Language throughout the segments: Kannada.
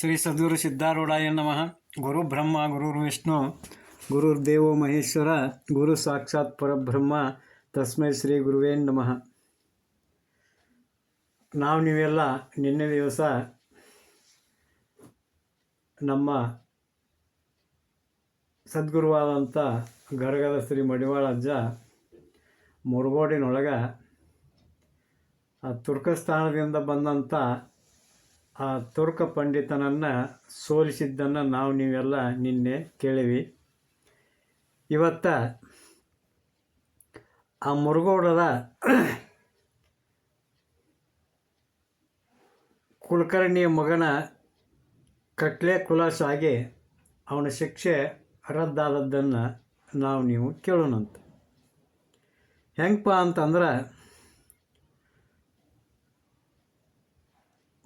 ಶ್ರೀ ಸದ್ಗುರು ಸಿದ್ಧಾರೂಢಾಯ ನಮಃ. ಗುರು ಬ್ರಹ್ಮ ಗುರುರ್ ವಿಷ್ಣು ಗುರುರ್ ದೇವೋ ಮಹೇಶ್ವರ, ಗುರು ಸಾಕ್ಷಾತ್ ಪರಬ್ರಹ್ಮ, ತಸ್ಮೈ ಶ್ರೀ ಗುರುವೇ ನಮಃ. ನಾವು ನೀವೆಲ್ಲ ನಿನ್ನೆ ದಿವಸ ನಮ್ಮ ಸದ್ಗುರುವಾದಂಥ ಗರಗದ ಶ್ರೀ ಮಡಿವಾಳ ಅಜ್ಜ ಮುರುಗೋಡಿನೊಳಗೆ ಆ ತುರ್ಕಸ್ಥಾನದಿಂದ ಬಂದಂಥ ಆ ತುರ್ಕ ಪಂಡಿತನನ್ನು ಸೋಲಿಸಿದ್ದನ್ನು ನಾವು ನೀವೆಲ್ಲ ನಿನ್ನೆ ಕೇಳಿವಿ. ಇವತ್ತ ಆ ಮುರುಗೋಡದ ಕುಲಕರ್ಣಿಯ ಮಗನ ಕಟ್ಲೆ ಕುಲಾಸಾಗಿ ಅವನ ಶಿಕ್ಷೆ ರದ್ದಾದದ್ದನ್ನು ನಾವು ನೀವು ಕೇಳೋಣಂತ. ಹೆಂಗಪ್ಪ ಅಂತಂದ್ರೆ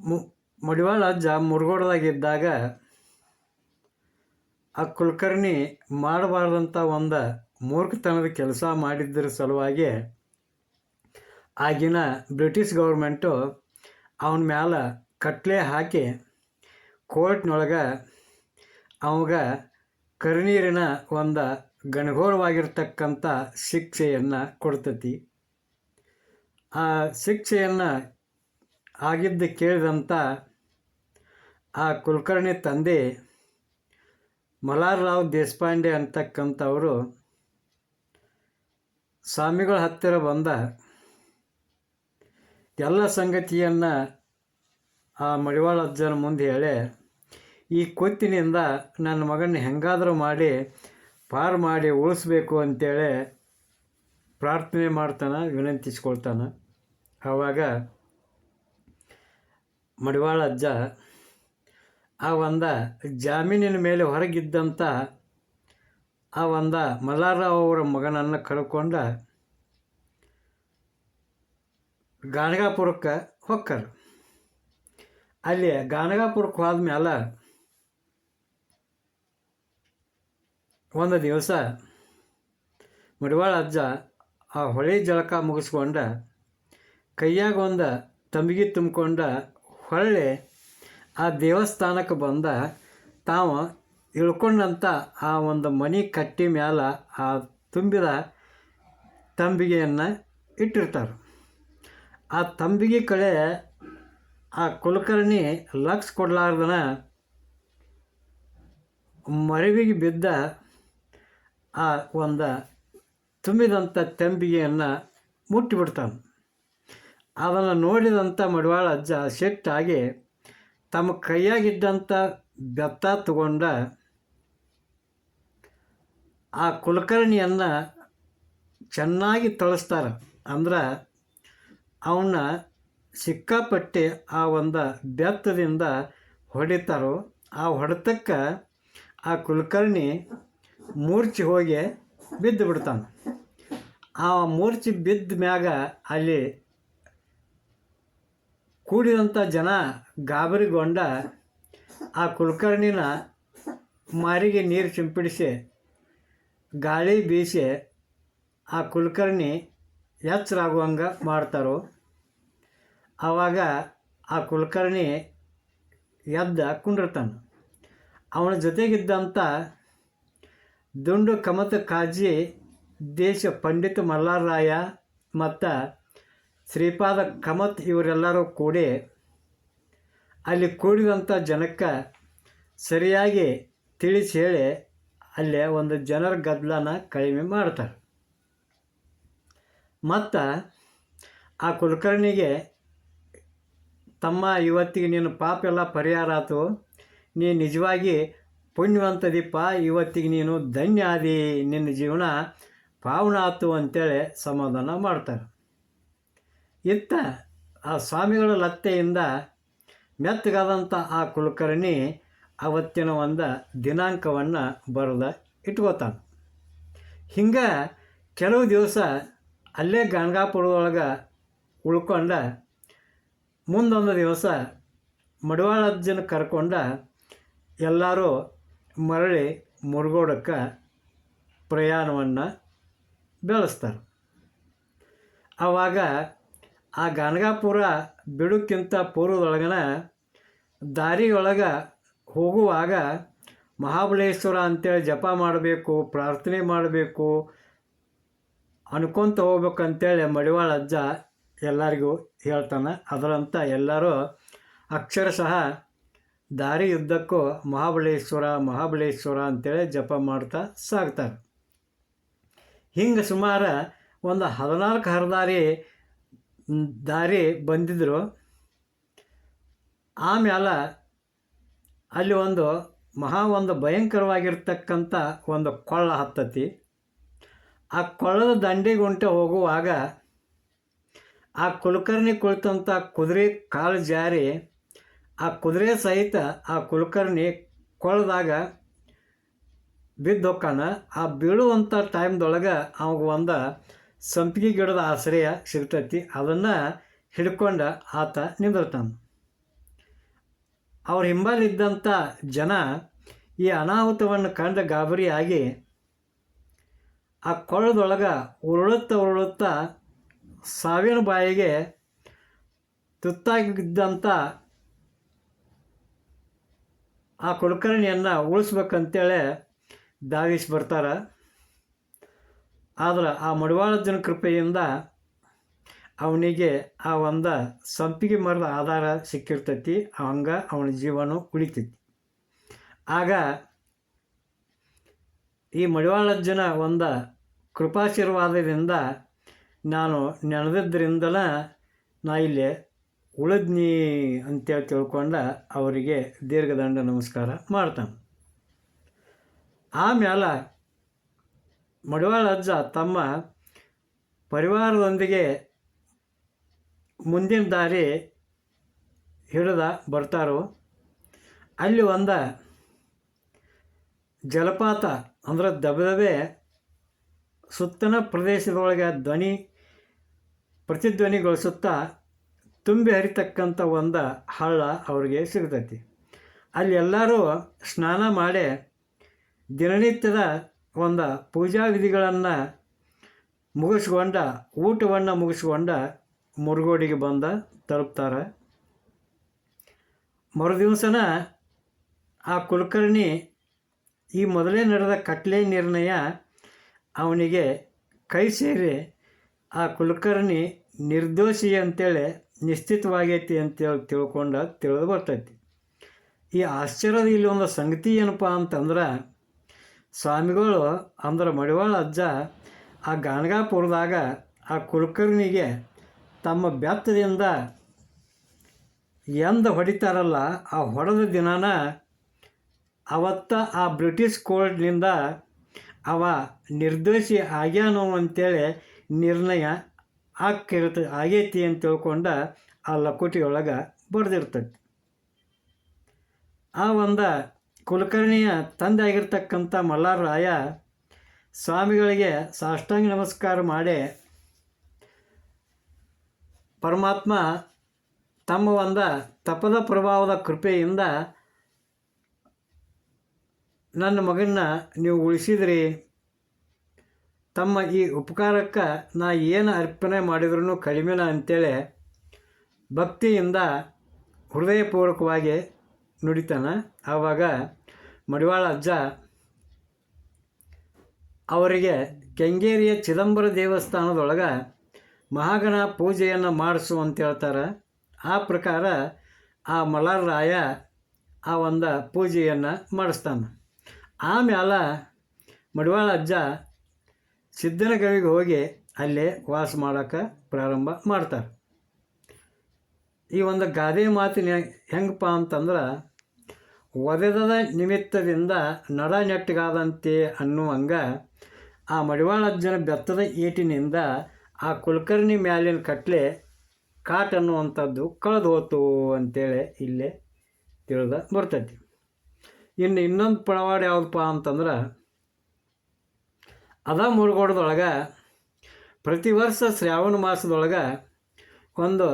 ಮು ಮಡಿವಾಳ ಅಜ್ಜ ಮುರುಗೋಡದಾಗಿದ್ದಾಗ ಆ ಕುಲಕರ್ಣಿ ಮಾಡಬಾರ್ದಂಥ ಒಂದು ಮೂರ್ಖತನದ ಕೆಲಸ ಮಾಡಿದ್ದರ ಸಲುವಾಗಿ ಆಗಿನ ಬ್ರಿಟಿಷ್ ಗೌರ್ಮೆಂಟು ಅವನ ಮ್ಯಾಲ ಕಟ್ಲೆ ಹಾಕಿ ಕೋರ್ಟ್ನೊಳಗೆ ಅವಾಗ ಕರಿನೀರಿನ ಒಂದು ಗಣಘೋರವಾಗಿರ್ತಕ್ಕಂಥ ಶಿಕ್ಷೆಯನ್ನು ಕೊಡ್ತತಿ. ಆ ಶಿಕ್ಷೆಯನ್ನು ಆಗಿದ್ದು ಕೇಳಿದಂಥ ಆ ಕುಲಕರ್ಣಿ ತಂದೆ ಮಲಾರ್ರಾವ್ ದೇಶಪಾಂಡೆ ಅಂತಕ್ಕಂಥವರು ಸ್ವಾಮಿಗಳ ಹತ್ತಿರ ಬಂದ ಎಲ್ಲ ಸಂಗತಿಯನ್ನು ಆ ಮಡಿವಾಳ ಅಜ್ಜನ ಮುಂದೆ ಹೇಳಿ, ಈ ಕೊತ್ತಿನಿಂದ ನನ್ನ ಮಗನ ಹೆಂಗಾದರೂ ಮಾಡಿ ಪಾರು ಮಾಡಿ ಉಳಿಸ್ಬೇಕು ಅಂತೇಳಿ ಪ್ರಾರ್ಥನೆ ಮಾಡ್ತಾನೆ, ವಿನಂತಿಸ್ಕೊಳ್ತಾನೆ. ಆವಾಗ ಮಡಿವಾಳ ಅಜ್ಜ ಆ ಒಂದ ಜಾಮೀನಿನ ಮೇಲೆ ಹೊರಗಿದ್ದಂಥ ಆ ಒಂದ ಮಲ್ಲಾರರಾವ್ ಅವರ ಮಗನನ್ನು ಕಳ್ಕೊಂಡ ಗಾಣಗಾಪುರಕ್ಕೆ ಹೊಕ್ಕರು. ಅಲ್ಲಿ ಗಾಣಗಾಪುರಕ್ಕೆ ಹೋದ್ಮೇಲೆ ಒಂದು ದಿವಸ ಮಡಿವಾಳ ಅಜ್ಜ ಆ ಹೊಳೆ ಜಳಕ ಮುಗಿಸ್ಕೊಂಡ ಕೈಯಾಗ ಒಂದು ತಂಬಿಗೆ ತುಂಬಿಕೊಂಡ ಹೊಳ್ಳಿ ಆ ದೇವಸ್ಥಾನಕ್ಕೆ ಬಂದ ತಾವು ಇಳ್ಕೊಂಡಂಥ ಆ ಒಂದು ಮನೆ ಕಟ್ಟಿ ಮ್ಯಾಲ ಆ ತುಂಬಿದ ತಂಬಿಗೆಯನ್ನು ಇಟ್ಟಿರ್ತಾರೆ. ಆ ತಂಬಿಗೆ ಕಡೆ ಆ ಕುಲಕರ್ಣಿ ಲಕ್ಷ ಕೊಡಲಾರ್ದನ ಮರವಿಗೆ ಬಿದ್ದ ಆ ಒಂದು ತುಂಬಿದಂಥ ತಂಬಿಗೆಯನ್ನು ಮುಟ್ಟಿಬಿಡ್ತಾನೆ. ಅದನ್ನು ನೋಡಿದಂಥ ಮಡಿವಾಳ ಅಜ್ಜ ಸಿಟ್ಟಾಗಿ ತಮ್ಮ ಕೈಯಾಗಿದ್ದಂಥ ಬೆತ್ತ ತಗೊಂಡ ಆ ಕುಲಕರ್ಣಿಯನ್ನು ಚೆನ್ನಾಗಿ ತಳಿಸ್ತಾರೆ. ಅಂದ್ರೆ ಅವನ್ನ ಸಿಕ್ಕಾಪಟ್ಟೆ ಆ ಒಂದು ಬೆತ್ತದಿಂದ ಹೊಡಿತಾರೋ, ಆ ಹೊಡೆತಕ್ಕೆ ಆ ಕುಲಕರ್ಣಿ ಮೂರ್ಛೆ ಹೋಗಿ ಬಿದ್ದು ಬಿಡ್ತಾನೆ. ಆ ಮೂರ್ಛೆ ಬಿದ್ದ ಮ್ಯಾಗ ಅಲ್ಲಿ ಕೂಡಿದಂಥ ಜನ ಗಾಬರಿಗೊಂಡ ಆ ಕುಲಕರ್ಣಿನ ಮಾರಿಗೆ ನೀರು ಸಿಂಪಡಿಸಿ ಗಾಳಿ ಬೀಸಿ ಆ ಕುಲಕರ್ಣಿ ಎಚ್ಚರಾಗುವಂಗೆ ಮಾಡ್ತಾರೋ ಆವಾಗ ಆ ಕುಲಕರ್ಣಿ ಎದ್ದ ಕುಂಡಿರ್ತಾನೆ. ಅವನ ಜೊತೆಗಿದ್ದಂಥ ದುಂಡು ಕಮತ ಕಾಜಿ ದೇಶ ಪಂಡಿತ ಮಲ್ಲಾರಾಯ ಮತ್ತು ಶ್ರೀಪಾದ ಕಮತ್ ಇವರೆಲ್ಲರೂ ಕೂಡಿ ಅಲ್ಲಿ ಕೂಡಿದಂಥ ಜನಕ್ಕೆ ಸರಿಯಾಗಿ ತಿಳಿಸಿ ಹೇಳಿ ಅಲ್ಲೇ ಒಂದು ಜನರ ಗದ್ದಲನ ಕಡಿಮೆ ಮಾಡ್ತಾರೆ. ಮತ್ತು ಆ ಕುಲಕರ್ಣಿಗೆ, ತಮ್ಮ ಇವತ್ತಿಗೆ ನಿನ್ನ ಪಾಪ ಎಲ್ಲ ಪರಿಹಾರ ಆತು. ನೀ ನಿಜವಾಗಿ ಪುಣ್ಯವಂತದಿಪ್ಪ. ಇವತ್ತಿಗೆ ನೀನು ಧನ್ಯ ಆದಿ. ನಿನ್ನ ಜೀವನ ಪಾವನ ಆತು ಅಂತೇಳಿ ಸಮಾಧಾನ ಮಾಡ್ತಾರೆ. ಇತ್ತ ಆ ಸ್ವಾಮಿಗಳ ಲತ್ತೆಯಿಂದ ಮೆತ್ತಗಾದಂಥ ಆ ಕುಲಕರ್ಣಿ ಅವತ್ತಿನ ಒಂದು ದಿನಾಂಕವನ್ನು ಬರೆದ ಇಟ್ಕೋತಾನೆ. ಹಿಂಗೆ ಕೆಲವು ದಿವಸ ಅಲ್ಲೇ ಗಣಗಾಪುರದೊಳಗೆ ಉಳ್ಕೊಂಡ ಮುಂದೊಂದು ದಿವಸ ಮಡಿವಾಳಜ್ಜನ ಕರ್ಕೊಂಡ ಎಲ್ಲರೂ ಮರಳಿ ಮುರುಗೋಡಕ್ಕೆ ಪ್ರಯಾಣವನ್ನು ಬೆಳೆಸ್ತಾರೆ. ಆವಾಗ ಆ ಗಾನಗಾಪುರ ಬಿಡುಕ್ಕಿಂತ ಪೂರ್ವದೊಳಗನ ದಾರಿಯೊಳಗೆ ಹೋಗುವಾಗ ಮಹಾಬಲೇಶ್ವರ ಅಂತೇಳಿ ಜಪ ಮಾಡಬೇಕು, ಪ್ರಾರ್ಥನೆ ಮಾಡಬೇಕು, ಅನ್ಕೊಂತ ಹೋಗ್ಬೇಕಂತೇಳಿ ಮಡಿವಾಳ ಅಜ್ಜ ಎಲ್ಲರಿಗೂ ಹೇಳ್ತಾನೆ. ಅದರಂತ ಎಲ್ಲರೂ ಅಕ್ಷರಶಃ ದಾರಿ ಯುದ್ಧಕ್ಕೂ ಮಹಾಬಲೇಶ್ವರ ಮಹಾಬಲೇಶ್ವರ ಅಂತೇಳಿ ಜಪ ಮಾಡ್ತಾ ಸಾಗ್ತಾರೆ. ಹಿಂಗೆ ಸುಮಾರು ಒಂದು ಹದಿನಾಲ್ಕು ಹರದಾರಿ ದಾರಿ ಬಂದಿದ್ದರು ಆಮೇಲೆ ಅಲ್ಲಿ ಒಂದು ಮಹಾ ಒಂದು ಭಯಂಕರವಾಗಿರ್ತಕ್ಕಂಥ ಒಂದು ಕೊಳ್ಳ ಹತ್ತತಿ. ಆ ಕೊಳ್ಳದ ದಂಡಿಗೆ ಉಂಟೆ ಹೋಗುವಾಗ ಆ ಕುಲಕರ್ಣಿ ಕುಳಿತಂಥ ಕುದುರೆ ಕಾಲು ಜಾರಿ, ಆ ಕುದುರೆ ಸಹಿತ ಆ ಕುಲಕರ್ಣಿ ಕೊಳ್ಳದಾಗ ಬಿದ್ದು ಆ ಬೀಳುವಂಥ ಟೈಮ್ದೊಳಗೆ ಅವಾಗ ಒಂದು ಸಂಪಿಗೆ ಗಿಡದ ಆಶ್ರಯ ಸಿಗ್ತೈತಿ ಅದನ್ನು ಹಿಡ್ಕೊಂಡು ಆತ ನಿಂದಿರ್ತಾನೆ. ಅವ್ರ ಹಿಂಬಾಲಿದ್ದಂಥ ಜನ ಈ ಅನಾಹುತವನ್ನು ಕಂಡು ಗಾಬರಿಯಾಗಿ ಆ ಕೊಳ್ಳದೊಳಗೆ ಉರುಳುತ್ತಾ ಉರುಳುತ್ತಾ ಸಾವಿನ ಬಾಯಿಗೆ ತುತ್ತಾಗಿದ್ದಂಥ ಆ ಕುಲಕರ್ಣಿಯನ್ನು ಉಳಿಸ್ಬೇಕಂತೇಳಿ ಧಾವಿಸಿ ಬರ್ತಾರೆ. ಆದ್ರೆ ಆ ಮಡಿವಾಳಜ್ಜನ ಕೃಪೆಯಿಂದ ಅವನಿಗೆ ಆ ಒಂದು ಸಂಪಿಗೆ ಮರದ ಆಧಾರ ಸಿಕ್ಕಿರ್ತೈತಿ ಹಂಗೆ ಅವನ ಜೀವನ ಉಳಿತೈತಿ. ಆಗ ಈ ಮಡಿವಾಳಜ್ಜನ ಒಂದು ಕೃಪಾಶೀರ್ವಾದದಿಂದ ನಾನು ನೆನೆದಿದ್ದರಿಂದಲ ನಾ ಇಲ್ಲಿ ಉಳಿದ್ನಿ ಅಂತೇಳಿ ತಿಳ್ಕೊಂಡ ಅವರಿಗೆ ದೀರ್ಘದಂಡ ನಮಸ್ಕಾರ ಮಾಡ್ತಾನೆ. ಆಮೇಲೆ ಮಡಿವಾಳ ಅಜ್ಜ ತಮ್ಮ ಪರಿವಾರದೊಂದಿಗೆ ಮುಂದಿನ ದಾರಿ ಹಿಡಿದ ಬರ್ತಾರೋ, ಅಲ್ಲಿ ಒಂದು ಜಲಪಾತ ಅಂದ್ರೆ ದಬದಬೆ ಸುತ್ತನ ಪ್ರದೇಶದೊಳಗೆ ಧ್ವನಿ ಪ್ರತಿಧ್ವನಿಗೊಳಿಸುತ್ತಾ ತುಂಬಿ ಹರಿತಕ್ಕಂಥ ಒಂದು ಹಳ್ಳ ಅವರಿಗೆ ಸಿಗ್ತೈತಿ. ಅಲ್ಲಿ ಎಲ್ಲರೂ ಸ್ನಾನ ಮಾಡಿ ದಿನನಿತ್ಯದ ಒಂದು ಪೂಜಾ ವಿಧಿಗಳನ್ನು ಮುಗಿಸ್ಕೊಂಡ, ಊಟವನ್ನು ಮುಗಿಸ್ಕೊಂಡ ಮುರುಗೋಡಿಗೆ ಬಂದ, ತಲುಪ್ತಾರೆ. ಮರುದಿವಸನ ಆ ಕುಲಕರ್ಣಿ ಈ ಮೊದಲೇ ನಡೆದ ಕಟ್ಲೆ ನಿರ್ಣಯ ಅವನಿಗೆ ಕೈ ಸೇರಿ, ಆ ಕುಲಕರ್ಣಿ ನಿರ್ದೋಷಿ ಅಂತೇಳಿ ನಿಶ್ಚಿತವಾಗೈತಿ ಅಂತೇಳಿ ತಿಳ್ಕೊಂಡ ತಿಳಿದು ಬರ್ತೈತಿ ಈ ಆಶ್ಚರ್ಯದ ಇಲ್ಲೊಂದು ಸಂಗತಿ ಏನಪ್ಪ ಅಂತಂದ್ರೆ ಸ್ವಾಮಿಗಳು ಅಂದ್ರೆ ಮಡಿವಾಳ ಅಜ್ಜ ಆ ಗಾಣಗಾಪುರದಾಗ ಆ ಕುಲಕರ್ಣಿಗೆ ತಮ್ಮ ಬೆತ್ತದಿಂದ ಎಂದ ಹೊಡಿತಾರಲ್ಲ, ಆ ಹೊಡೆದ ದಿನಾನ ಅವತ್ತ ಆ ಬ್ರಿಟಿಷ್ ಕೋರ್ಟ್ನಿಂದ ಅವ ನಿರ್ದೋಷಿ ಆಗ್ಯಾನೋ ಅಂತೇಳಿ ನಿರ್ಣಯ ಆಕಿರ್ತ ಆಗೈತಿ ಅಂತ ತಿಳ್ಕೊಂಡ ಆ ಲಕೋಟಿಯೊಳಗೆ ಬರೆದಿರ್ತೈತಿ. ಆ ಒಂದು ಕುಲಕರ್ಣಿಯ ತಂದೆ ಆಗಿರ್ತಕ್ಕಂಥ ಮಲ್ಲಾರರಾಯ ಸ್ವಾಮಿಗಳಿಗೆ ಸಾಷ್ಟಾಂಗ ನಮಸ್ಕಾರ ಮಾಡಿ ಪರಮಾತ್ಮ ತಮ್ಮ ಒಂದು ತಪದ ಪ್ರಭಾವದ ಕೃಪೆಯಿಂದ ನನ್ನ ಮಗನ್ನ ನೀವು ಉಳಿಸಿದ್ರಿ. ತಮ್ಮ ಈ ಉಪಕಾರಕ್ಕೆ ನಾ ಏನು ಅರ್ಪಣೆ ಮಾಡಿದ್ರೂ ಕಡಿಮೆನ ಅಂತೇಳಿ ಭಕ್ತಿಯಿಂದ ಹೃದಯಪೂರ್ವಕವಾಗಿ ನುಡಿತಾನೆ. ಆವಾಗ ಮಡಿವಾಳ ಅಜ್ಜ ಅವರಿಗೆ ಕೆಂಗೇರಿಯ ಚಿದಂಬರ ದೇವಸ್ಥಾನದೊಳಗೆ ಮಹಾಗಣ ಪೂಜೆಯನ್ನು ಮಾಡಿಸು ಅಂತ ಹೇಳ್ತಾರೆ. ಆ ಪ್ರಕಾರ ಆ ಮಲಾರಾಯ ಆ ಒಂದು ಪೂಜೆಯನ್ನು ಮಾಡಿಸ್ತಾನೆ. ಆಮೇಲೆ ಮಡಿವಾಳ ಅಜ್ಜ ಸಿದ್ದನಗವಿಗೆ ಹೋಗಿ ಅಲ್ಲೇ ವಾಸ ಮಾಡೋಕ್ಕೆ ಪ್ರಾರಂಭ ಮಾಡ್ತಾರೆ. ಈ ಒಂದು ಗಾದೆ ಮಾತಿನ ಹೆಂಗಪ್ಪ ಅಂತಂದ್ರೆ ಒದೆದದ ನಿಮಿತ್ತದಿಂದ ನಡ ನೆಟ್ಟಗಾದಂತೆ ಅನ್ನುವಂಗ ಆ ಮಡಿವಾಳಜ್ಜನ ಬೆತ್ತದ ಏಟಿನಿಂದ ಆ ಕುಲಕರ್ಣಿ ಮ್ಯಾಲಿನ ಕಟ್ಲೆ ಕಾಟ್ ಅನ್ನುವಂಥದ್ದು ಕಳೆದು ಹೋತು ಅಂತೇಳಿ ಇಲ್ಲೇ ತಿಳಿದ ಬರ್ತೈತಿ. ಇನ್ನು ಇನ್ನೊಂದು ಪಳವಾಡ ಯಾವುದಪ್ಪ ಅಂತಂದ್ರೆ ಅದ ಮುರುಗೋಡದೊಳಗೆ ಪ್ರತಿ ವರ್ಷ ಶ್ರಾವಣ ಮಾಸದೊಳಗೆ ಒಂದು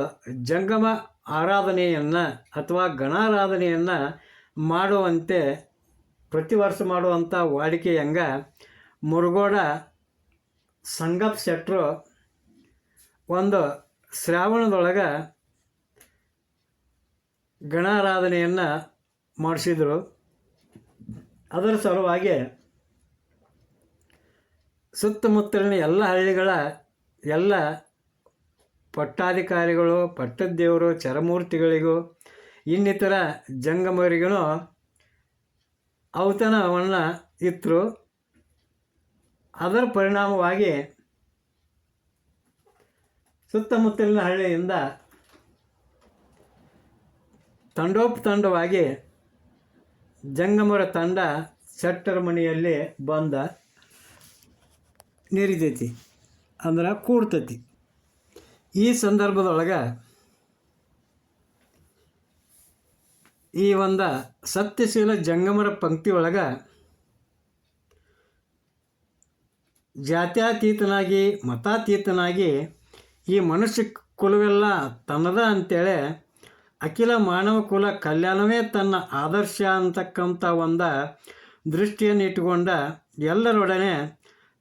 ಜಂಗಮ ಆರಾಧನೆಯನ್ನು ಅಥವಾ ಗಣಾರಾಧನೆಯನ್ನು ಮಾಡುವಂತೆ, ಪ್ರತಿ ವರ್ಷ ಮಾಡುವಂಥ ವಾಡಿಕೆ ಹೆಂಗೆ ಮುರುಗೋಡ ಸಂಗಪ್ ಶೆಟ್ಟರು ಒಂದು ಶ್ರಾವಣದೊಳಗೆ ಗಣಾರಾಧನೆಯನ್ನು ಮಾಡಿಸಿದರು. ಅದರ ಸಲುವಾಗಿ ಸುತ್ತಮುತ್ತಲಿನ ಎಲ್ಲ ಹಳ್ಳಿಗಳ ಎಲ್ಲ ಪಟ್ಟಾಧಿಕಾರಿಗಳು, ಪಟ್ಟದ್ದೇವರು, ಚರಮೂರ್ತಿಗಳಿಗೂ ಇನ್ನಿತರ ಜಂಗಮರಿಗೂ ಔತಣವನ್ನು ಇತ್ತು ಅದರ ಪರಿಣಾಮವಾಗಿ ಸುತ್ತಮುತ್ತಲಿನ ಹಳ್ಳಿಯಿಂದ ತಂಡೋಪತಂಡವಾಗಿ ಜಂಗಮರ ತಂಡ ಶೆಟ್ಟರ ಮನೆಯಲ್ಲಿ ಬಂದ ನಿರಿತೈತಿ, ಅಂದ್ರೆ ಕೂಡ್ತೈತಿ. ಈ ಸಂದರ್ಭದೊಳಗೆ ಈ ಒಂದು ಸತ್ಯಶೀಲ ಜಂಗಮರ ಪಂಕ್ತಿ ಒಳಗೆ ಜಾತ್ಯತೀತನಾಗಿ, ಮತಾತೀತನಾಗಿ ಈ ಮನುಷ್ಯ ಕುಲವೆಲ್ಲ ತನ್ನದ ಅಂತೇಳಿ ಅಖಿಲ ಮಾನವ ಕುಲ ಕಲ್ಯಾಣವೇ ತನ್ನ ಆದರ್ಶ ಅಂತಕ್ಕಂಥ ಒಂದು ದೃಷ್ಟಿಯನ್ನು ಇಟ್ಟುಕೊಂಡ ಎಲ್ಲರೊಡನೆ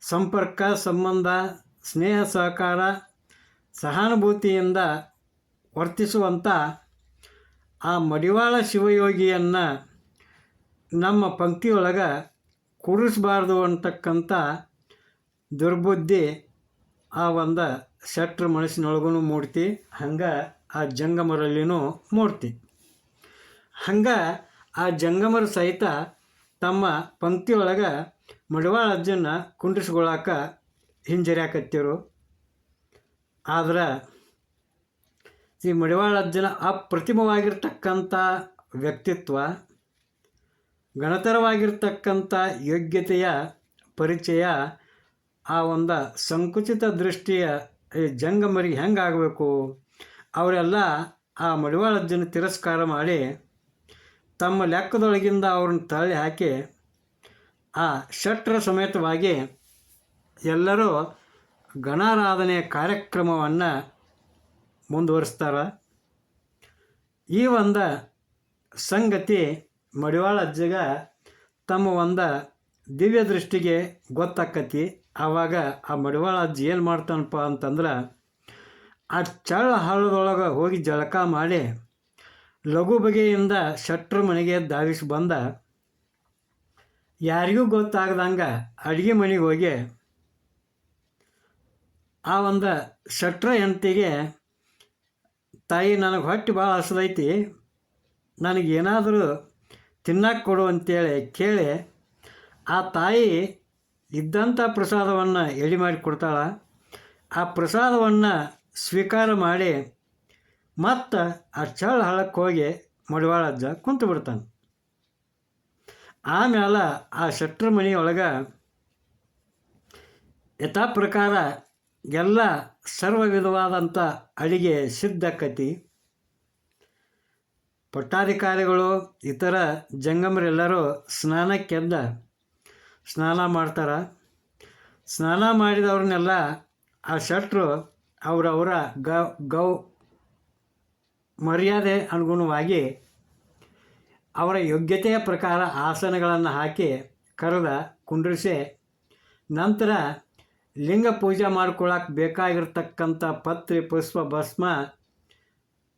ಸಂಪರ್ಕ, ಸಂಬಂಧ, ಸ್ನೇಹ, ಸಹಕಾರ, ಸಹಾನುಭೂತಿಯಿಂದ ವರ್ತಿಸುವಂಥ ಆ ಮಡಿವಾಳ ಶಿವಯೋಗಿಯನ್ನು ನಮ್ಮ ಪಂಕ್ತಿಯೊಳಗೆ ಕೂಡಿಸ್ಬಾರ್ದು ಅಂತಕ್ಕಂಥ ದುರ್ಬುದ್ಧಿ ಆ ಒಂದು ಶೆಟ್ರ ಮನಸ್ಸಿನೊಳಗೂ ಮೂಡ್ತಿ, ಹಂಗೆ ಆ ಜಂಗಮರಲ್ಲಿನೂ ಮೂಡ್ತಿ. ಹಂಗೆ ಆ ಜಂಗಮರ ಸಹಿತ ತಮ್ಮ ಪಂಕ್ತಿಯೊಳಗೆ ಮಡಿವಾಳ ಅಜ್ಜನ ಕುಂಡ್ರಿಸ್ಕೊಳಕ್ಕೆ ಹಿಂಜರಿಯಾಕತ್ತಿರು. ಆದ್ರೆ ಈ ಮಡಿವಾಳ ಅಜ್ಜನ ಅಪ್ರತಿಮವಾಗಿರ್ತಕ್ಕಂಥ ವ್ಯಕ್ತಿತ್ವ ಗಣತರವಾಗಿರ್ತಕ್ಕಂಥ ಯೋಗ್ಯತೆಯ ಪರಿಚಯ, ಆ ಒಂದು ಸಂಕುಚಿತ ದೃಷ್ಟಿಯ ಈ ಜಂಗಮರಿಗೆ ಹೆಂಗೆ ಆಗಬೇಕು ಅವರೆಲ್ಲ ಆ ಮಡಿವಾಳ ಅಜ್ಜನ ತಿರಸ್ಕಾರ ಮಾಡಿ ತಮ್ಮ ಲೆಕ್ಕದೊಳಗಿಂದ ಅವ್ರನ್ನ ತಳ್ಳಿ ಹಾಕಿ, ಆ ಶಟ್ರ ಸಮೇತವಾಗಿ ಎಲ್ಲರೂ ಗಣಾರಾಧನೆ ಕಾರ್ಯಕ್ರಮವನ್ನು ಮುಂದುವರಿಸ್ತಾರೆ. ಈ ಒಂದು ಸಂಗತಿ ಮಡಿವಾಳ ಅಜ್ಜಗ ತಮ್ಮ ಒಂದು ದಿವ್ಯ ದೃಷ್ಟಿಗೆ ಗೊತ್ತಾಕತಿ. ಆವಾಗ ಆ ಮಡಿವಾಳ ಅಜ್ಜಿ ಏನು ಮಾಡ್ತಾನಪ್ಪ ಅಂತಂದ್ರೆ, ಆ ಚಳ್ಳ ಹಳ್ಳದೊಳಗೆ ಹೋಗಿ ಜಳಕ ಮಾಡಿ ಲಘು ಬಗೆಯಿಂದ ಶಟ್ರ ಮನೆಗೆ ಧಾವಿಸಿ ಬಂದ. ಯಾರಿಗೂ ಗೊತ್ತಾಗ್ದಂಗೆ ಅಡುಗೆ ಮನೆಗೆ ಹೋಗಿ ಆ ಒಂದು ಶಟ್ರ ಹೆಂಡತಿಗೆ ತಾಯಿ ನನಗೆ ಹೊಟ್ಟೆ ಭಾಳ ಹಸದೈತಿ. ನನಗೇನಾದರೂ ತಿನ್ನಕ್ಕೆ ಕೊಡು ಅಂತೇಳಿ ಕೇಳಿ ಆ ತಾಯಿ ಇದ್ದಂಥ ಪ್ರಸಾದವನ್ನು ಎಡಿ ಮಾಡಿ ಕೊಡ್ತಾಳೆ. ಆ ಪ್ರಸಾದವನ್ನು ಸ್ವೀಕಾರ ಮಾಡಿ ಮತ್ತು ಆ ಚಳ್ಳ ಹಳಕ್ಕೆ ಹೋಗಿ ಮಡಿವಾಳಜ್ಜ ಕುಂತು ಬಿಡ್ತಾನೆ. ಆಮೇಲೆ ಆ ಶೆಟ್ರ ಮನೆಯೊಳಗೆ ಯಥಾ ಪ್ರಕಾರ ಎಲ್ಲ ಸರ್ವ ವಿಧವಾದಂಥ ಅಡಿಗೆ ಸಿದ್ಧಕ್ಕತಿ ಪಟ್ಟಾಧಿಕಾರಿಗಳು, ಇತರ ಜಂಗಮರೆಲ್ಲರೂ ಸ್ನಾನಕ್ಕೆದ್ದ ಸ್ನಾನ ಮಾಡ್ತಾರೆ. ಸ್ನಾನ ಮಾಡಿದವ್ರನ್ನೆಲ್ಲ ಆ ಶಟ್ರು ಅವರವರ ಗೌ ಗೌ ಮರ್ಯಾದೆ ಅನುಗುಣವಾಗಿ ಅವರ ಯೋಗ್ಯತೆಯ ಪ್ರಕಾರ ಆಸನಗಳನ್ನು ಹಾಕಿ ಕರೆದ, ಕುಂಡ್ರಿಸಿ, ನಂತರ ಲಿಂಗ ಪೂಜೆ ಮಾಡ್ಕೊಳಕ್ಕೆ ಬೇಕಾಗಿರ್ತಕ್ಕಂಥ ಪತ್ರಿ, ಪುಷ್ಪ, ಭಸ್ಮ,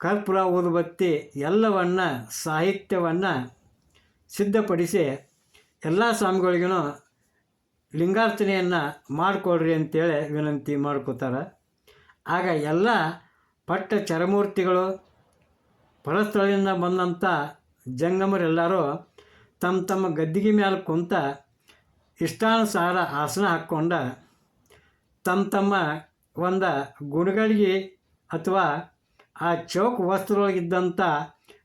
ಕರ್ಪುರ, ಊದುಬತ್ತಿ ಎಲ್ಲವನ್ನು, ಸಾಹಿತ್ಯವನ್ನು ಸಿದ್ಧಪಡಿಸಿ ಎಲ್ಲ ಸ್ವಾಮಿಗಳಿಗೂ ಲಿಂಗಾರ್ಚನೆಯನ್ನು ಮಾಡಿಕೊಡ್ರಿ ಅಂತೇಳಿ ವಿನಂತಿ ಮಾಡ್ಕೋತಾರೆ. ಆಗ ಎಲ್ಲ ಪಟ್ಟ ಚರಮೂರ್ತಿಗಳು, ಪರಸ್ಥಳದಿಂದ ಬಂದಂಥ ಜಂಗಮರೆಲ್ಲರೂ ತಮ್ಮ ತಮ್ಮ ಗದ್ದಿಗೆ ಮೇಲೆ ಕುಂತ ಇಷ್ಟಾನುಸಾರ ಆಸನ ಹಾಕ್ಕೊಂಡ ತಮ್ಮ ತಮ್ಮ ಒಂದು ಗುಣಗಳಿಗೆ ಅಥವಾ ಆ ಚೌಕ್ ವಸ್ತ್ರದೊಳಗಿದ್ದಂಥ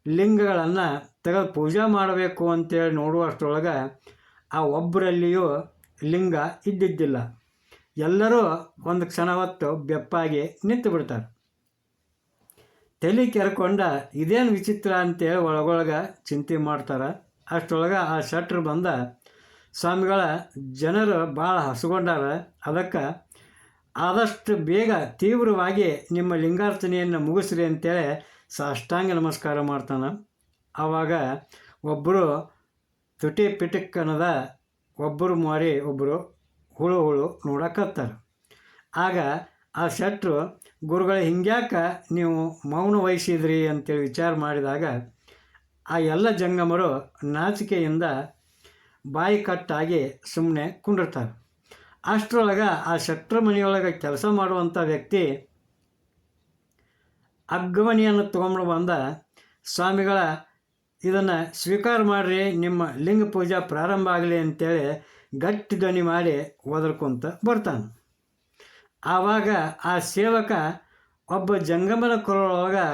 ಲಿಂಗಗಳನ್ನು ತೆಗೆದು ಪೂಜೆ ಮಾಡಬೇಕು ಅಂತೇಳಿ ನೋಡುವಷ್ಟರೊಳಗೆ ಆ ಒಬ್ಬರಲ್ಲಿಯೂ ಲಿಂಗ ಇದ್ದಿದ್ದಿಲ್ಲ. ಎಲ್ಲರೂ ಒಂದು ಕ್ಷಣ ಹೊತ್ತು ಬೆಪ್ಪಾಗಿ ನಿಂತು ಬಿಡ್ತಾರೆ. ತಲೆ ಕೆರ್ಕೊಂಡ ಇದೇನು ವಿಚಿತ್ರ ಅಂತೇಳಿ ಒಳಗೊಳಗೆ ಚಿಂತೆ ಮಾಡ್ತಾರೆ. ಅಷ್ಟರೊಳಗೆ ಆ ಶಟ್ರ್ ಬಂದ, ಸ್ವಾಮಿಗಳ ಜನರು ಭಾಳ ಹಸ್ಕೊಂಡಾರ ಅದಕ್ಕೆ ಆದಷ್ಟು ಬೇಗ ತೀವ್ರವಾಗಿ ನಿಮ್ಮ ಲಿಂಗಾರ್ಚನೆಯನ್ನು ಮುಗಿಸ್ರಿ ಅಂತೇಳಿ ಸಾಷ್ಟಾಂಗ ನಮಸ್ಕಾರ ಮಾಡ್ತಾನೆ. ಆವಾಗ ಒಬ್ಬರು ತುಟಿ ಪಿಟಕ್ಕನದ ಒಬ್ಬರು ಮಾರಿ ಒಬ್ಬರು ಹುಳು ಹುಳು ನೋಡಕತ್ತಾರೆ ಆಗ ಆ ಶೆಟ್ರು ಗುರುಗಳ ಹಿಂಗ್ಯಾಕ ನೀವು ಮೌನ ವಹಿಸಿದ್ರಿ ಅಂತೇಳಿ ವಿಚಾರ ಮಾಡಿದಾಗ ಆ ಎಲ್ಲ ಜಂಗಮರು ನಾಚಿಕೆಯಿಂದ ಬಾಯಿ ಕಟ್ಟಾಗಿ ಸುಮ್ಮನೆ ಕುಂಡಿರ್ತಾರೆ. ಅಷ್ಟರೊಳಗೆ, ಆ ಶೆಟ್ರ ಮನೆಯೊಳಗೆ ಕೆಲಸ ಮಾಡುವಂಥ ವ್ಯಕ್ತಿ ಅಗ್ಗಮನಿಯನ್ನು ತೊಗೊಂಡು ಬಂದ ಸ್ವಾಮಿಗಳ ಇದನ್ನು ಸ್ವೀಕಾರ ಮಾಡಿರಿ, ನಿಮ್ಮ ಲಿಂಗ ಪೂಜಾ ಪ್ರಾರಂಭ ಆಗಲಿ ಅಂತೇಳಿ ಗಟ್ಟಿ ಧ್ವನಿ ಮಾಡಿ ಒದರ್ಕೊಂತ ಬರ್ತಾನೆ. ಆವಾಗ ಆ ಸೇವಕ ಒಬ್ಬ ಜಂಗಮನ ಕೊರೊಳಗೆ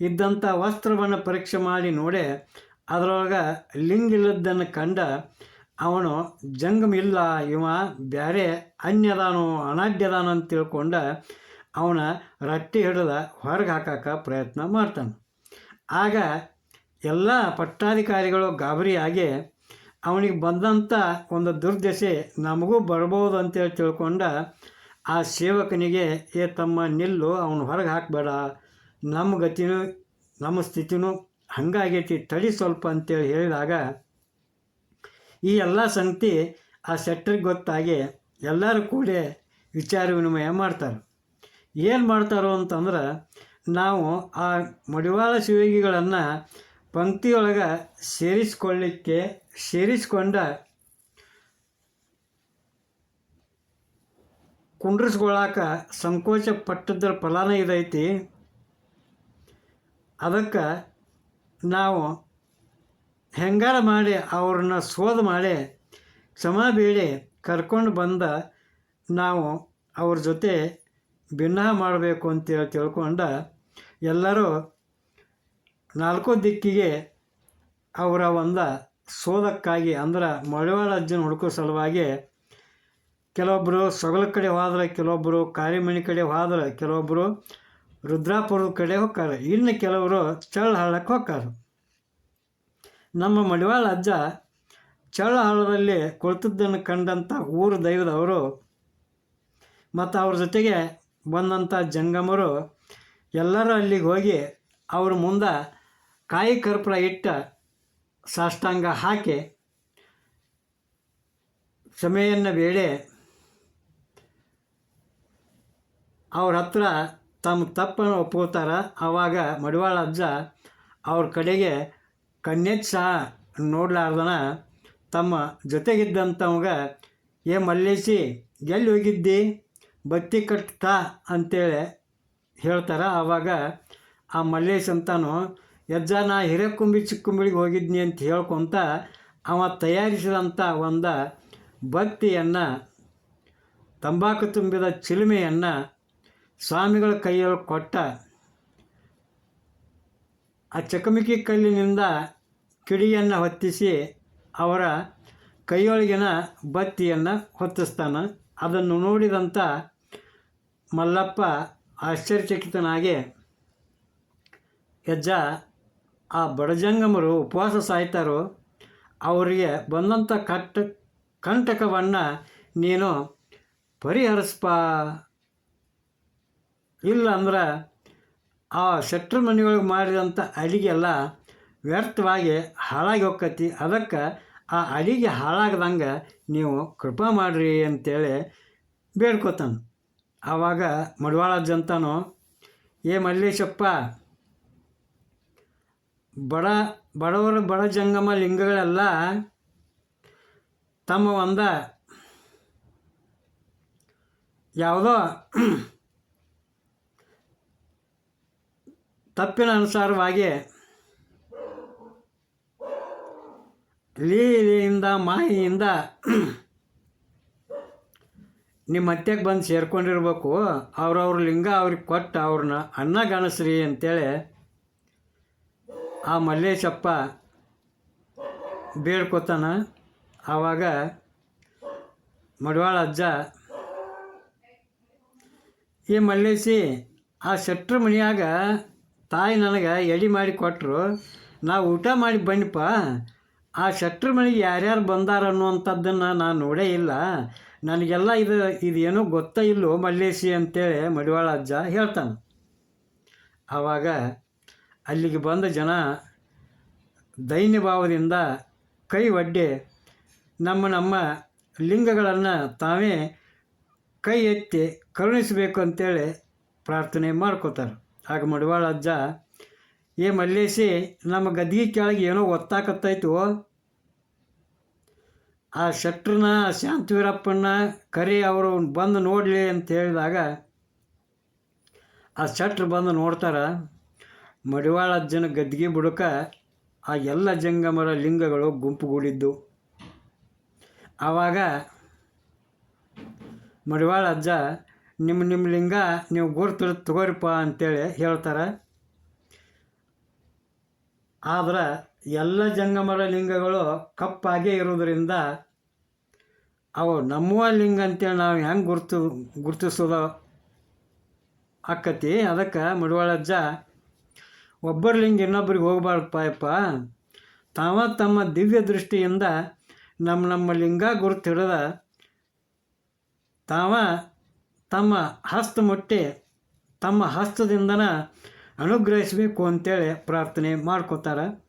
ಇದ್ದಂಥ ವಸ್ತ್ರವನ್ನು ಪರೀಕ್ಷೆ ಮಾಡಿ ನೋಡಿ, ಅದರೊಳಗೆ ಲಿಂಗ ಇಲ್ಲದ್ದನ್ನು ಕಂಡ ಅವನು ಜಂಗಮ ಇಲ್ಲ ಇವ ಬ್ಯಾರೆ ಅನ್ಯದಾನು ಅನಾಡ್ಯದಾನು ಅಂತ ತಿಳ್ಕೊಂಡು ಅವನ ರಟ್ಟಿ ಹಿಡಿದ ಹೊರಗೆ ಹಾಕಕ್ಕೆ ಪ್ರಯತ್ನ ಮಾಡ್ತಾನೆ. ಆಗ ಎಲ್ಲ ಪಟ್ಟಾಧಿಕಾರಿಗಳು ಗಾಬರಿಯಾಗಿ ಅವನಿಗೆ ಬಂದಂಥ ಒಂದು ದುರ್ದಶೆ ನಮಗೂ ಬರ್ಬೋದು ಅಂತೇಳಿ ತಿಳ್ಕೊಂಡ ಆ ಸೇವಕನಿಗೆ, ಏ ತಮ್ಮ ನಿಲ್ಲು, ಅವನು ಹೊರಗೆ ಹಾಕಬೇಡ. ನಮ್ಮ ಗತಿನೂ ನಮ್ಮ ಸ್ಥಿತಿನೂ ಹಂಗಾಗೈತಿ, ತಡಿ ಸ್ವಲ್ಪ ಅಂತೇಳಿ ಹೇಳಿದಾಗ ಈ ಎಲ್ಲ ಸಂಗತಿ ಆ ಸೆಟ್ರಿಗೆ ಗೊತ್ತಾಗಿ ಎಲ್ಲರೂ ಕೂಡಿ ವಿಚಾರ ವಿನಿಮಯ ಮಾಡ್ತಾರೆ. ಏನು ಮಾಡ್ತಾರೋ ಅಂತಂದ್ರೆ ನಾವು ಆ ಮಡಿವಾಳ ಶಿವಗಿಗಳನ್ನು ಪಂಕ್ತಿಯೊಳಗೆ ಸೇರಿಸ್ಕೊಳ್ಳಿಕ್ಕೆ ಸೇರಿಸ್ಕೊಂಡ ಕುಂಡ್ರಿಸ್ಕೊಳಾಕ ಸಂಕೋಚ ಪಟ್ಟದ್ರ ಫಲಾನ ಇದೈತಿ. ಅದಕ್ಕೆ ನಾವು ಹೆಂಗಾರ ಮಾಡಿ ಅವ್ರನ್ನ ಸೋದ ಮಾಡಿ ಕ್ಷಮ ಬೇಡಿ ಕರ್ಕೊಂಡು ಬಂದ ನಾವು ಅವ್ರ ಜೊತೆ ಭಿನ್ನ ಮಾಡಬೇಕು ಅಂತೇಳಿ ತಿಳ್ಕೊಂಡ ಎಲ್ಲರೂ ನಾಲ್ಕು ದಿಕ್ಕಿಗೆ ಅವರ ಒಂದು ಸೋದಕ್ಕಾಗಿ ಅಂದ್ರೆ ಮಳವಾಳ ಅಜ್ಜನ ಹುಡುಕೋ ಸಲುವಾಗಿ ಕೆಲವೊಬ್ಬರು ಸೊಗಲ ಕಡೆ ಹೋದ್ರೆ ಕೆಲವೊಬ್ಬರು ಕಾರಿಮಣಿ ಕಡೆ ಹೋದ್ರೆ ಕೆಲವೊಬ್ಬರು ರುದ್ರಾಪುರದ ಕಡೆ ಹೋಗ್ತಾರೆ. ಇನ್ನು ಕೆಲವರು ಚಳ್ಳ ಹಳ್ಳಕ್ಕೆ ಹೋಗ್ತಾರೆ. ನಮ್ಮ ಮಡಿವಾಳ ಅಜ್ಜ ಚಳ್ಳ ಹಳ್ಳದಲ್ಲಿ ಕುಳಿತದ್ದನ್ನು ಕಂಡಂಥ ಊರು ದೈವದವರು ಮತ್ತು ಅವ್ರ ಜೊತೆಗೆ ಬಂದಂಥ ಜಂಗಮರು ಎಲ್ಲರೂ ಅಲ್ಲಿಗೆ ಹೋಗಿ ಅವ್ರ ಮುಂದೆ ಕಾಯಿ ಕರ್ಪುರ ಇಟ್ಟ ಸಾಷ್ಟಾಂಗ ಹಾಕಿ ಕ್ಷಮೆಯನ್ನು ಬೇಡಿ. ಅವ್ರ ಹತ್ರ ತಮ್ಮ ತಪ್ಪನ್ನು ಒಪ್ಕೋತಾರೆ. ಆವಾಗ ಮಡಿವಾಳ ಅಜ್ಜ ಅವ್ರ ಕಡೆಗೆ ಕಣ್ಣೆಚ್ಚ ನೋಡ್ಲಾರ್ದನ ತಮ್ಮ ಜೊತೆಗಿದ್ದಂಥವಾಗ, ಏ ಮಲ್ಲೇಶಿ, ಎಲ್ಲಿ ಹೋಗಿದ್ದಿ? ಬತ್ತಿ ಕಟ್ತಾ ಅಂತೇಳಿ ಹೇಳ್ತಾರೆ. ಆವಾಗ ಆ ಮಲ್ಲೇಶ್ ಅಂತಾನು, ಯಜ್ಜ, ನಾ ಹಿರೇಕುಂಬಿ ಚಿಕ್ಕುಂಬಿಳಿಗೆ ಹೋಗಿದ್ನಿ ಅಂತ ಹೇಳ್ಕೊತ ಅವ ತಯಾರಿಸಿದಂಥ ಒಂದು ಭಕ್ತಿಯನ್ನು ತಂಬಾಕು ತುಂಬಿದ ಚಿಲುಮೆಯನ್ನು ಸ್ವಾಮಿಗಳ ಕೈಯಲ್ಲಿ ಕೊಟ್ಟ ಆ ಚಕಮಕಿ ಕಲ್ಲಿನಿಂದ ಕಿಡಿಯನ್ನು ಹೊತ್ತಿಸಿ ಅವರ ಕೈಯೊಳಗಿನ ಬತ್ತಿಯನ್ನು ಹೊತ್ತಿಸ್ತಾನೆ. ಅದನ್ನು ನೋಡಿದಂಥ ಮಲ್ಲಪ್ಪ ಆಶ್ಚರ್ಯಚಕಿತನಾಗಿ ಹೆಜ್ಜ ಆ ಬಡಜಂಗಮರು ಉಪವಾಸ ಸಾಯ್ತಾರು? ಅವರಿಗೆ ಬಂದಂಥ ಕಟ್ಟ, ಕಂಟಕವನ್ನು ನೀನು ಪರಿಹರಿಸ್ಪ. ಇಲ್ಲ ಅಂದ್ರೆ ಆ ಶೆಟ್ರ ಮನೆಯೊಳಗೆ ಮಾಡಿದಂಥ ಅಡಿಗೆ ಎಲ್ಲ ವ್ಯರ್ಥವಾಗಿ ಹಾಳಾಗಿ ಹೋಕ್ಕತಿ ಅದಕ್ಕೆ ಆ ಅಡಿಗೆ ಹಾಳಾಗ್ದಂಗೆ ನೀವು ಕೃಪಾ ಮಾಡಿರಿ ಅಂತೇಳಿ ಬೇಡ್ಕೊತಾನೆ. ಆವಾಗ ಮಡವಾಳ ಜಂತಾನು ಏ ಮಲ್ಲೇಶಪ್ಪ, ಬಡ, ಬಡವರ ಬಡ ಜಂಗಮ ಲಿಂಗಗಳೆಲ್ಲ ತಮ್ಮ ಒಂದ. ಯಾವುದೋ ತಪ್ಪಿನ ಅನುಸಾರವಾಗಿ ಲೀಲೆಯಿಂದ ಮಾಹಿಯಿಂದ ನಿಮ್ಮ ಹತ್ಯಕ್ಕೆ ಬಂದು ಸೇರ್ಕೊಂಡಿರ್ಬೇಕು. ಅವ್ರವ್ರ ಲಿಂಗ ಅವ್ರಿಗೆ ಕೊಟ್ಟು ಅವ್ರನ್ನ ಅನ್ನ ಗಣಸ್ರಿ ಅಂತೇಳಿ ಆ ಮಲ್ಲೇಶಪ್ಪ ಬೇಡ್ಕೊತಾನ. ಆವಾಗ ಮಡವಾಳ ಅಜ್ಜ, ಈ ಮಲ್ಲೇಶಿ, ಆ ಶೆಟ್ರ ಮನೆಯಾಗ ತಾಯಿ ನನಗೆ ಎಡಿ ಮಾಡಿ ಕೊಟ್ಟರು ನಾವು ಊಟ ಮಾಡಿ ಬನ್ನಿಪ್ಪ ಆ ಶೆಟ್ರ ಮನೆಗೆ ಯಾರ್ಯಾರು ಬಂದಾರ ಅನ್ನುವಂಥದ್ದನ್ನು ನಾನು ನೋಡೇ ಇಲ್ಲ. ನನಗೆಲ್ಲ ಇದು, ಇದೇನೋ ಗೊತ್ತೇ ಇಲ್ಲೋ ಮಲ್ಲೇಶಿ ಅಂತೇಳಿ ಮಡಿವಾಳ ಅಜ್ಜ ಹೇಳ್ತಾನೆ. ಆವಾಗ ಅಲ್ಲಿಗೆ ಬಂದ ಜನ ದೈನ್ಯ ಭಾವದಿಂದ ಕೈ ಒಡ್ಡಿ ನಮ್ಮ ನಮ್ಮ ಲಿಂಗಗಳನ್ನು ತಾವೇ ಕೈ ಎತ್ತಿ ಕರುಣಿಸಬೇಕು ಅಂತೇಳಿ ಪ್ರಾರ್ಥನೆ ಮಾಡ್ಕೋತಾರೆ. ಆಗ ಮಡಿವಾಳ ಅಜ್ಜ ಏ ಮಲ್ಲೇಶಿ, ನಮ್ಮ ಗದ್ಗೆ ಕೆಳಗೆ ಏನೋ ಒತ್ತಾಕತ್ತೈತು ಆ ಶೆಟ್ರನ್ನ ಶಾಂತವೀರಪ್ಪನ ಕರಿ ಅವರು ಬಂದು ನೋಡಲಿ ಅಂತ ಹೇಳಿದಾಗ, ಆ ಶೆಟ್ರ್ ಬಂದು ನೋಡ್ತಾರೆ, ಮಡಿವಾಳ ಅಜ್ಜನ ಗದ್ದಿಗೆ ಬುಡಕ ಆ ಎಲ್ಲ ಜಂಗಮರ ಲಿಂಗಗಳು ಗುಂಪುಗೂಡಿದ್ದು. ಆವಾಗ ಮಡಿವಾಳ ಅಜ್ಜ ನಿಮ್ಮ ನಿಮ್ಮ ಲಿಂಗ ನೀವು ಗುರುತು ತಗೋರಿಪ್ಪ ಅಂತೇಳಿ ಹೇಳ್ತಾರೆ. ಆದ್ರೆ ಎಲ್ಲ ಜಂಗಮರ ಲಿಂಗಗಳು ಕಪ್ಪಾಗೇ ಇರೋದರಿಂದ ಅವು ನಮ್ಮವ ಲಿಂಗ ಅಂತೇಳಿ ನಾವು ಹೆಂಗೆ ಗುರುತು, ಗುರ್ತಿಸೋದು ಆಕ್ಕತಿ ಅದಕ್ಕೆ ಮಡಿವಾಳಜ್ಜ ಒಬ್ಬರ ಲಿಂಗ ಇನ್ನೊಬ್ರಿಗೆ ಹೋಗ್ಬಾರ್ದಪ್ಪ ಯಪ್ಪ ತಾವ ತಮ್ಮ ದಿವ್ಯ ದೃಷ್ಟಿಯಿಂದ ನಮ್ಮ ನಮ್ಮ ಲಿಂಗ ಗುರುತು ಹಿಡಿದ ತಾವ ತಮ್ಮ ಹಸ್ತ ಮುಟ್ಟಿ, ತಮ್ಮ ಹಸ್ತದಿಂದನ ಅನುಗ್ರಹಿಸಬೇಕು ಅಂತೇಳಿ ಪ್ರಾರ್ಥನೆ ಮಾಡ್ಕೋತಾರೆ.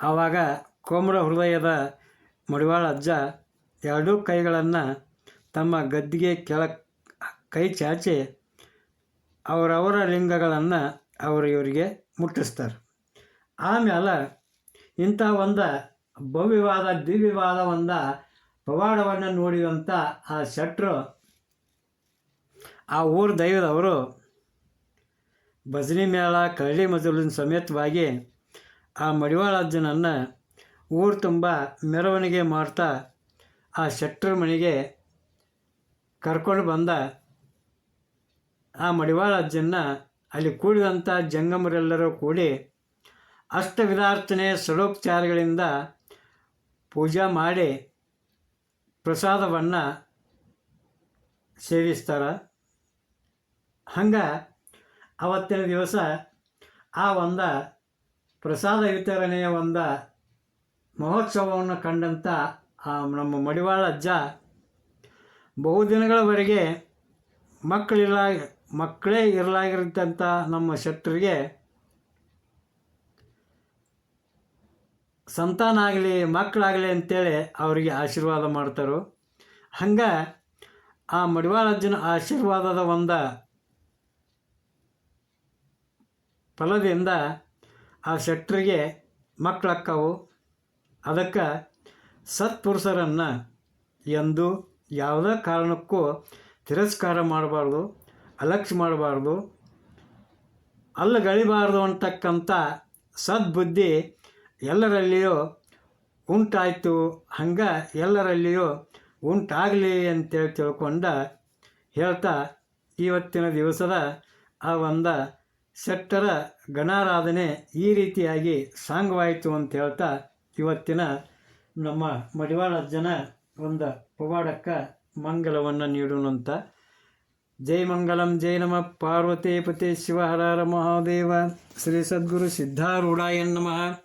ಆವಾಗ ಕೋಮರ ಹೃದಯದ ಮಡಿವಾಳ ಅಜ್ಜ ಎರಡೂ ಕೈಗಳನ್ನು ತಮ್ಮ ಗದ್ದಿಗೆ ಕೆಳ ಕೈ ಚಾಚಿ ಅವರವರ ಲಿಂಗಗಳನ್ನು ಅವರು ಇವರಿಗೆ ಮುಟ್ಟಿಸ್ತಾರೆ. ಆಮೇಲೆ ಇಂಥ ಒಂದು ಭವ್ಯವಾದ ದಿವ್ಯವಾದ ಒಂದು ಪವಾಡವನ್ನು ನೋಡಿದಂಥ ಆ ಶೆಟ್ಟರು ಆ ಊರ ದೈವದವರು ಭಜನಿ ಮೇಳ ಕಳ್ಳಿ ಮಜಲಿನ ಸಮೇತವಾಗಿ ಆ ಮಡಿವಾಳ ಅಜ್ಜನನ್ನು ಊರು ತುಂಬ ಮೆರವಣಿಗೆ ಮಾಡ್ತಾ ಆ ಶೆಟ್ರ ಮನೆಗೆ ಕರ್ಕೊಂಡು ಬಂದ ಆ ಮಡಿವಾಳ ಅಜ್ಜನ್ನ ಅಲ್ಲಿ ಕೂಡಿದಂಥ ಜಂಗಮರೆಲ್ಲರೂ ಕೂಡಿ ಅಷ್ಟವಿಧಾರ್ಥನೆ ಸಡೋಪಚಾರಗಳಿಂದ ಪೂಜಾ ಮಾಡಿ ಪ್ರಸಾದವನ್ನು ಸೇವಿಸ್ತಾರೆ. ಹಂಗೆ ಅವತ್ತಿನ ದಿವಸ ಆ ಒಂದು ಪ್ರಸಾದ ವಿತರಣೆಯ ಒಂದು ಮಹೋತ್ಸವವನ್ನು ಕಂಡಂಥ ಆ ನಮ್ಮ ಮಡಿವಾಳ ಅಜ್ಜ ಬಹುದಿನಗಳವರೆಗೆ ಮಕ್ಕಳಿಲ್ಲ ಮಕ್ಕಳೇ ಇರಲಾಗಿರ್ತಂಥ ನಮ್ಮ ಶೆಟ್ಟರಿಗೆ ಸಂತಾನ ಆಗಲಿ, ಮಕ್ಕಳಾಗಲಿ ಅಂತೇಳಿ ಅವರಿಗೆ ಆಶೀರ್ವಾದ ಮಾಡ್ತಾರೋ. ಹಂಗೆ ಆ ಮಡಿವಾಳ ಅಜ್ಜನ ಆಶೀರ್ವಾದದ ಒಂದು ಫಲದಿಂದ ಆ ಶೆಟ್ಟರಿಗೆ ಮಕ್ಕಳಕ್ಕವು ಅದಕ್ಕೆ ಸತ್ಪುರುಷರನ್ನು ಎಂದು ಯಾವುದೇ ಕಾರಣಕ್ಕೂ ತಿರಸ್ಕಾರ ಮಾಡಬಾರ್ದು, ಅಲಕ್ಷ್ಯ ಮಾಡಬಾರ್ದು. ಅಲ್ಲಗಳಿಬಾರ್ದು ಅಂತಕ್ಕಂಥ ಸದ್ಬುದ್ಧಿ ಎಲ್ಲರಲ್ಲಿಯೂ ಉಂಟಾಯಿತು. ಹಂಗೆ ಎಲ್ಲರಲ್ಲಿಯೂ ಉಂಟಾಗಲಿ ಅಂತೇಳಿ ತಿಳ್ಕೊಂಡ ಹೇಳ್ತಾ ಇವತ್ತಿನ ದಿವಸದ ಆ ಒಂದು ಶೆಟ್ಟರ ಗಣಾರಾಧನೆ ಈ ರೀತಿಯಾಗಿ ಸಾಂಗವಾಯಿತು ಅಂತ ಹೇಳ್ತಾ ಇವತ್ತಿನ ನಮ್ಮ ಮಡಿವಾಳ ಅಜ್ಜನ ಒಂದು ಪವಾಡಕ್ಕೆ ಮಂಗಲವನ್ನು ನೀಡೋಣಂತ ಜೈ ಮಂಗಲಂ, ಜೈ ನಮ. ಪಾರ್ವತಿ ಪತಿ ಶಿವಹರಾರ ಮಹಾದೇವ. ಶ್ರೀ ಸದ್ಗುರು ಸಿದ್ಧಾರೂಢಾಯ ನಮಃ.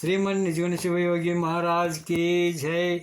ಶ್ರೀಮನ್ ನಿಜವನ ಶಿವಯೋಗಿ ಮಹಾರಾಜ್ ಕಿ ಜೈ.